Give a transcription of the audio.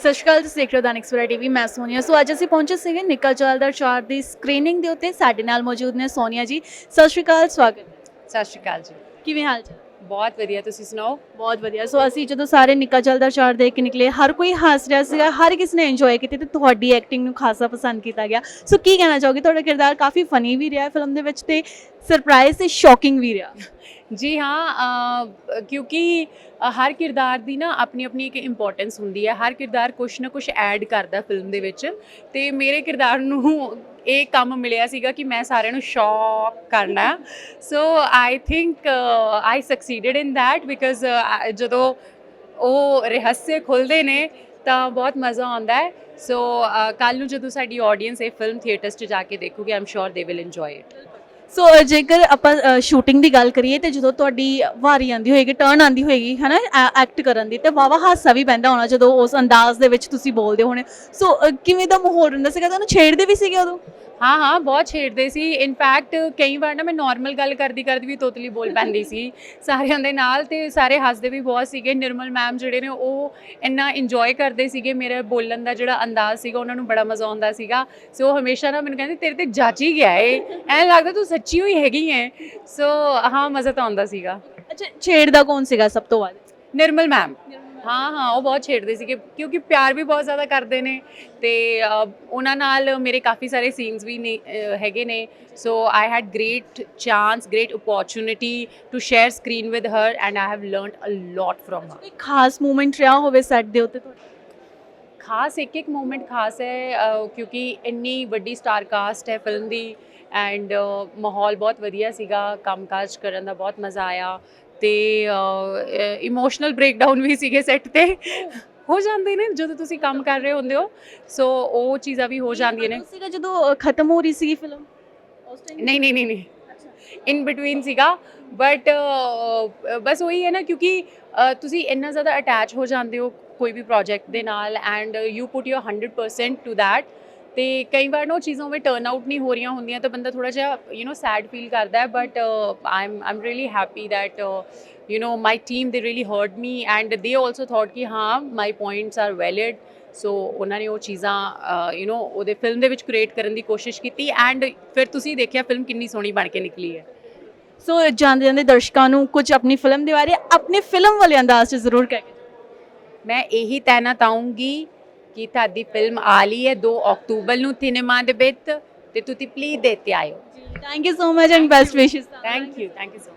ਸਤਿ ਸ਼੍ਰੀ ਅਕਾਲ ਤੁਸੀਂ ਦੇਖ ਰਹੇ ਹੋ ਦਾਨਿਕ ਸਵੇਰਾ ਟੀਵੀ ਮੈਂ ਸੋਨੀਆ। ਸੋ ਅੱਜ ਅਸੀਂ ਪਹੁੰਚੇ ਸੀਗੇ ਨਿੱਕਾ ਜਲਦਾਰ ਚਾਰ ਦੀ ਸਕਰੀਨਿੰਗ ਦੇ ਉੱਤੇ। ਸਾਡੇ ਨਾਲ ਮੌਜੂਦ ਨੇ ਸੋਨੀਆ ਜੀ। ਸਤਿ ਸ਼੍ਰੀ ਅਕਾਲ ਸਵਾਗਤ। ਸਤਿ ਸ਼੍ਰੀ ਅਕਾਲ ਜੀ। ਕਿਵੇਂ ਹਾਲ ਚਾਲ? ਬਹੁਤ ਵਧੀਆ ਤੁਸੀਂ ਸੁਣਾਓ? ਬਹੁਤ ਵਧੀਆ। ਸੋ ਅਸੀਂ ਜਦੋਂ ਸਾਰੇ ਨਿੱਕਾ ਜਲਦਾਰ ਚਾਰ ਦੇਖ ਕੇ ਨਿਕਲੇ ਹਰ ਕੋਈ ਹੱਸ ਰਿਹਾ ਸੀਗਾ ਹਰ ਕਿਸ ਨੇ ਇੰਜੋਏ ਕੀਤੀ ਤੇ ਤੁਹਾਡੀ ਐਕਟਿੰਗ ਨੂੰ ਖਾਸਾ ਪਸੰਦ ਕੀਤਾ ਗਿਆ। ਸੋ ਕੀ ਕਹਿਣਾ ਚਾਹੋਗੇ? ਤੁਹਾਡਾ ਕਿਰਦਾਰ ਕਾਫੀ ਫਨੀ ਵੀ ਰਿਹਾ ਫਿਲਮ ਦੇ ਵਿੱਚ ਤੇ ਸਰਪ੍ਰਾਈਜ਼ ਤੇ ਸ਼ੌਕਿੰਗ ਵੀ ਰਿਹਾ। ਜੀ ਹਾਂ ਕਿਉਂਕਿ ਹਰ ਕਿਰਦਾਰ ਦੀ ਨਾ ਆਪਣੀ ਆਪਣੀ ਇੱਕ ਇੰਪੋਰਟੈਂਸ ਹੁੰਦੀ ਹੈ। ਹਰ ਕਿਰਦਾਰ ਕੁਛ ਨਾ ਕੁਛ ਐਡ ਕਰਦਾ ਫਿਲਮ ਦੇ ਵਿੱਚ। ਤੇ ਮੇਰੇ ਕਿਰਦਾਰ ਨੂੰ ਇਹ ਕੰਮ ਮਿਲਿਆ ਸੀਗਾ ਕਿ ਮੈਂ ਸਾਰਿਆਂ ਨੂੰ ਸ਼ੌਕ ਕਰਨਾ। So I think I succeeded in that because ਜਦੋਂ ਉਹ ਰਹੱਸੇ ਖੁੱਲਦੇ ਨੇ, ਤਾਂ ਬਹੁਤ ਮਜ਼ਾ ਆਉਂਦਾ ਹੈ। ਸੋ ਕੱਲ ਨੂੰ ਜਦੋਂ ਸਾਡੀ ਆਡੀਅנס ਇਹ ਫਿਲਮ ਥੀਏਟਰਸ 'ਚ ਜਾ ਕੇ ਦੇਖੂਗੀ ਆਮ ਸ਼ੋਰ they will enjoy it so ਜੇਕਰ ਆਪਾਂ ਸ਼ੂਟਿੰਗ ਦੀ ਗੱਲ ਕਰੀਏ ਤੇ ਜਦੋਂ ਤੁਹਾਡੀ ਵਾਰੀ ਆਂਦੀ ਹੋਏਗੀ ਟਰਨ ਆਂਦੀ ਹੋਏਗੀ, ਹਨਾ ਐਕਟ ਕਰਨ ਦੀ, ਤੇ ਵਾਵਾ ਹਾਸਾ ਵੀ ਪੈਂਦਾ ਹੋਣਾ ਜਦੋਂ ਉਸ ਅੰਦਾਜ਼ ਦੇ ਵਿੱਚ ਤੁਸੀਂ ਬੋਲਦੇ ਹੋਣੇ। ਸੋ ਕਿਵੇਂ ਦਾ ਮਾਹੌਲ ਰਹਿੰਦਾ ਸੀਗਾ? ਤੁਹਾਨੂੰ ਛੇੜਦੇ ਵੀ ਸੀਗੇ ਉਦੋਂ? ਹਾਂ ਹਾਂ ਬਹੁਤ ਛੇੜਦੇ ਸੀ। ਇਨਫੈਕਟ ਕਈ ਵਾਰ ਨਾ ਮੈਂ ਨਾਰਮਲ ਗੱਲ ਕਰਦੀ ਕਰਦੀ ਵੀ ਤੋਤਲੀ ਬੋਲ ਪੈਂਦੀ ਸੀ। ਸਾਰਿਆਂ ਦੇ ਨਾਲ ਤੇ ਸਾਰੇ ਹੱਸਦੇ ਵੀ ਬਹੁਤ ਸੀਗੇ। ਨਿਰਮਲ ਮੈਮ ਜਿਹੜੇ ਨੇ ਉਹ ਇੰਨਾ ਇੰਜੋਏ ਕਰਦੇ ਸੀਗੇ ਮੇਰੇ ਬੋਲਣ ਦਾ ਜਿਹੜਾ ਅੰਦਾਜ਼ ਸੀਗਾ ਉਹਨਾਂ ਨੂੰ ਬੜਾ ਮਜ਼ਾ ਆਉਂਦਾ ਸੀਗਾ। ਸੋ ਉਹ ਹਮੇਸ਼ਾ ਨਾ ਮੈਨੂੰ ਕਹਿੰਦੇ ਤੇਰੇ ਤੇ ਜੱਜ ਹੀ ਗਿਆ ਏ। ਐਂ ਲੱਗਦਾ ਤੂੰ ਸੱਚੀ ਹੋਈ ਹੈਗੀ ਹੈ ਸੋ ਹਾਂ ਮਜ਼ਾ ਤਾਂ ਆਉਂਦਾ ਸੀਗਾ। ਅੱਛਾ ਛੇੜਦਾ ਕੌਣ ਸੀਗਾ ਸਭ ਤੋਂ ਵੱਧ? ਨਿਰਮਲ ਮੈਮ ਹਾਂ ਹਾਂ ਉਹ ਬਹੁਤ ਛੇੜਦੇ ਸੀਗੇ ਕਿਉਂਕਿ ਪਿਆਰ ਵੀ ਬਹੁਤ ਜ਼ਿਆਦਾ ਕਰਦੇ ਨੇ ਤੇ ਉਹਨਾਂ ਨਾਲ ਮੇਰੇ ਕਾਫੀ ਸਾਰੇ ਸੀਨਸ ਵੀ ਹੈਗੇ ਨੇ। So I had great chance great opportunity to share screen with her and I have learned a lot from her ਕੋਈ ਖਾਸ ਮੂਮੈਂਟ ਰਿਹਾ ਹੋਵੇ ਸੈਟ ਦੇ ਉੱਤੇ ਤੁਹਾਡੇ? ਖਾਸ ਇੱਕ ਇੱਕ ਮੂਮੈਂਟ ਖਾਸ ਹੈ ਕਿਉਂਕਿ ਇੰਨੀ ਵੱਡੀ ਸਟਾਰ ਕਾਸਟ ਹੈ ਫਿਲਮ ਦੀ ਐਂਡ ਮਾਹੌਲ ਬਹੁਤ ਵਧੀਆ ਸੀਗਾ ਕੰਮ ਕਾਜ ਕਰਨ ਦਾ ਬਹੁਤ ਮਜ਼ਾ ਆਇਆ। ਤੇ ਇਮੋਸ਼ਨਲ ਬ੍ਰੇਕਡਾਊਨ ਵੀ ਸੀਗੇ ਸੈੱਟ ਤੇ। ਹੋ ਜਾਂਦੇ ਨੇ ਜਦੋਂ ਤੁਸੀਂ ਕੰਮ ਕਰ ਰਹੇ ਹੁੰਦੇ ਹੋ। ਸੋ ਉਹ ਚੀਜ਼ਾਂ ਵੀ ਹੋ ਜਾਂਦੀਆਂ ਨੇ। ਸੀਗਾ ਜਦੋਂ ਖਤਮ ਹੋ ਰਹੀ ਸੀ ਫਿਲਮ ਨਹੀਂ ਨਹੀਂ ਨਹੀਂ ਨਹੀਂ। ਇਨ ਬਿਟਵੀਨ ਸੀਗਾ। ਬਟ ਬਸ ਉਹੀ ਹੈ ਨਾ ਕਿਉਂਕਿ ਤੁਸੀਂ ਇੰਨਾ ਜ਼ਿਆਦਾ ਅਟੈਚ ਹੋ ਜਾਂਦੇ ਹੋ ਕੋਈ ਵੀ ਪ੍ਰੋਜੈਕਟ ਦੇ ਨਾਲ and you put your 100% to that ਤੇ ਕਈ ਵਾਰ ਨਾ ਉਹ ਚੀਜ਼ਾਂ ਵਿੱਚ ਟਰਨ ਆਊਟ ਨਹੀਂ ਹੋ ਰਹੀਆਂ ਹੁੰਦੀਆਂ ਤਾਂ ਬੰਦਾ ਥੋੜਾ ਜਿਹਾ ਯੂ نو ਸੈਡ ਫੀਲ ਕਰਦਾ ਹੈ but I am I am really happy that you know my team they really heard me and they also thought ਕਿ ਹਾਂ my points are valid so ਉਹਨਾਂ ਨੇ ਉਹ ਚੀਜ਼ਾਂ ਯੂ نو ਉਹਦੇ film ਦੇ ਵਿੱਚ ਕ੍ਰੀਏਟ ਕਰਨ ਦੀ ਕੋਸ਼ਿਸ਼ ਕੀਤੀ ਐਂਡ ਫਿਰ ਤੁਸੀਂ ਦੇਖਿਆ ਫਿਲਮ ਕਿੰਨੀ ਸੋਹਣੀ ਬਣ ਕੇ ਨਿਕਲੀ ਹੈ ਸੋ ਜਾਂਦੇ ਜਾਂਦੇ ਦਰਸ਼ਕਾਂ ਨੂੰ ਕੁਝ ਆਪਣੀ ਫਿਲਮ ਦੇ ਬਾਰੇ ਆਪਣੇ ਫਿਲਮ ਵਾਲੇ ਅੰਦਾਜ਼ 'ਚ ਜ਼ਰੂਰ ਕਹਿ ਕੇ ਮੈਂ ਇਹੀ ਕਹਿਣਾ ਚਾਹੂੰਗੀ ਕਿ ਤੁਹਾਡੀ ਫਿਲਮ ਆ ਲਈ ਹੈ 2 ਅਕਤੂਬਰ ਨੂੰ ਸਿਨੇਮਾ ਦੇ ਵਿੱਚ ਤੇ ਤੁਸੀਂ ਪਲੀਜ਼ ਦੇਤੇ ਆਇਓ। Thank you so much and best wishes thank you thank you so